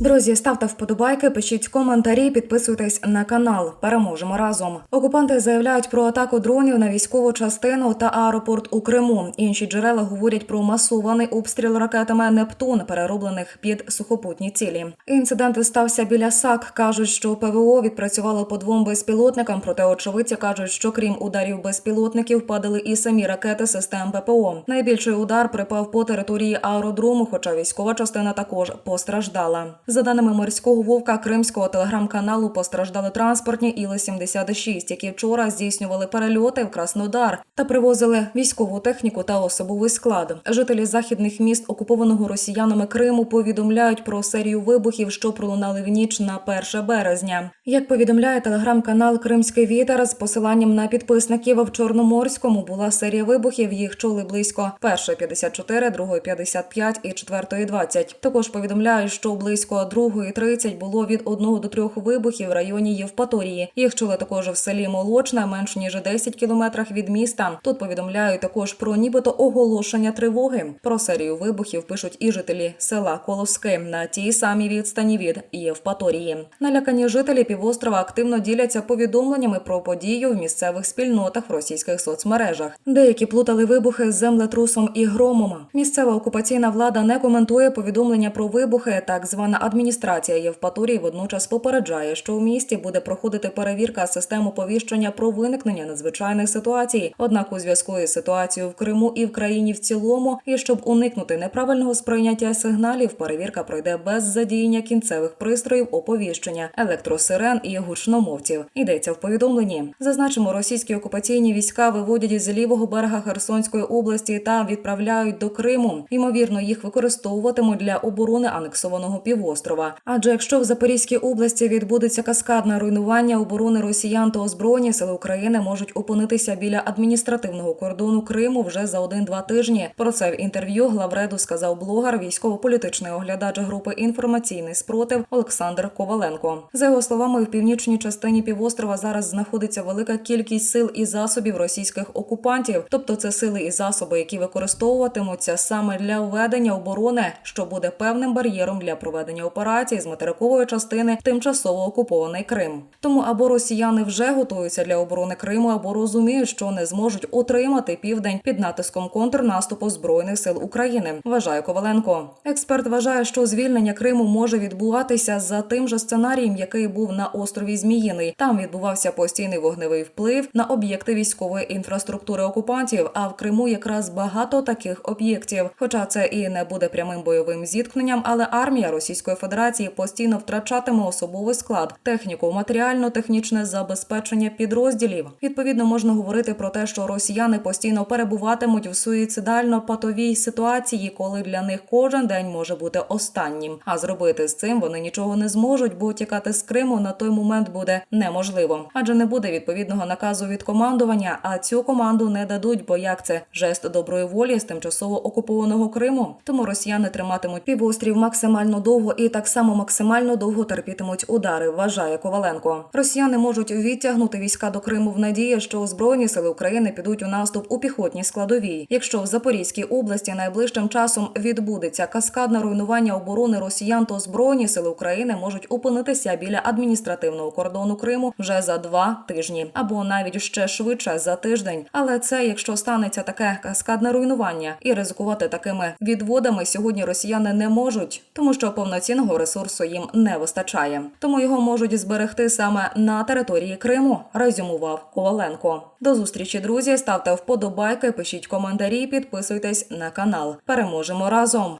Друзі, ставте вподобайки, пишіть коментарі, підписуйтесь на канал. Переможемо разом. Окупанти заявляють про атаку дронів на військову частину та аеропорт у Криму. Інші джерела говорять про масований обстріл ракетами Нептун, перероблених під сухопутні цілі. Інцидент стався біля САК. кажуть, що ПВО відпрацювало по двом безпілотникам. Проте очевидці кажуть, що крім ударів безпілотників падали і самі ракети систем ППО. Найбільший удар припав по території аеродрому, хоча військова частина також постраждала. За даними морського вовка кримського телеграм-каналу, постраждали транспортні іли 76 які вчора здійснювали перельоти в Краснодар та привозили військову техніку та особовий склад. Жителі західних міст, окупованого росіянами Криму, повідомляють про серію вибухів, що пролунали в ніч на 1 березня. Як повідомляє телеграм-канал Кримський вітер з посиланням на підписників в Чорноморському була серія вибухів. Їх чули близько першої 54, другої 55 і четвертої 20. Також повідомляють, що близько другої 30 було від одного до трьох вибухів в районі Євпаторії. Їх чули також в селі Молочне, менш ніж 10 кілометрах від міста. Тут повідомляють також про нібито оголошення тривоги. Про серію вибухів пишуть і жителі села Колоски на тій самій відстані від Євпаторії. Налякані жителі півострова активно діляться повідомленнями про подію в місцевих спільнотах в російських соцмережах. Деякі плутали вибухи з землетрусом і громом. Місцева окупаційна влада не коментує повідомлення про вибухи. Так звана адміністрація Євпаторії водночас попереджає, що у місті буде проходити перевірка систем оповіщення про виникнення надзвичайних ситуацій. Однак, у зв'язку із ситуацією в Криму і в країні в цілому, і щоб уникнути неправильного сприйняття сигналів, перевірка пройде без задіяння кінцевих пристроїв оповіщення, електросирен і гучномовців. Йдеться в повідомленні. Зазначимо, російські окупаційні війська виводять з лівого берега Херсонської області та відправляють до Криму. Ймовірно, їх використовуватимуть для оборони анексованого півострова. Адже якщо в Запорізькій області відбудеться каскадне руйнування оборони росіян, то збройні сили України можуть опинитися біля адміністративного кордону Криму вже за один-два тижні. Про це в інтерв'ю главреду сказав блогер, військово-політичний оглядач групи інформаційний спротив Олександр Коваленко. За його словами, в північній частині півострова зараз знаходиться велика кількість сил і засобів російських окупантів, тобто це сили і засоби, які використовуватимуться саме для введення оборони, що буде певним бар'єром для проведення операцій з материкової частини тимчасово окупований Крим. Тому або росіяни вже готуються для оборони Криму, або розуміють, що не зможуть отримати південь під натиском контрнаступу збройних сил України. Вважає Коваленко. Експерт вважає, що звільнення Криму може відбуватися за тим же сценарієм, який був на острові Зміїний. Там відбувався постійний вогневий вплив на об'єкти військової інфраструктури окупантів. А в Криму якраз багато таких об'єктів. Хоча це і не буде прямим бойовим зіткненням, але армія Російської Федерації постійно втрачатиме особовий склад, техніку, матеріально-технічне забезпечення підрозділів. Відповідно, можна говорити про те, що росіяни постійно перебуватимуть в суїцидально-патовій ситуації, коли для них кожен день може бути останнім. А зробити з цим вони нічого не зможуть, бо тікати з Криму на той момент буде неможливо, адже не буде відповідного наказу від командування. А цю команду не дадуть, бо як це жест доброї волі з тимчасово окупованого Криму. Тому росіяни триматимуть півострів максимально довго і так само максимально довго терпітимуть удари. Вважає Коваленко. Росіяни можуть відтягнути війська до Криму в надії, що збройні сили України підуть у наступ у піхотній складовій. Якщо в Запорізькій області найближчим часом відбудеться каскадне руйнування оборони росіян, то збройні сили України можуть опинитися біля адміністративного кордону Криму вже за два тижні, або навіть ще швидше за тиждень. Але це якщо станеться таке каскадне руйнування, і ризикувати такими відводами сьогодні росіяни не можуть, тому що повноцінного ресурсу їм не вистачає. Тому його можуть зберегти саме на території Криму. Резюмував Коваленко. До зустрічі, друзі. Ставте вподобайки, пишіть коментарі, підписуйтесь на канал. Переможемо разом.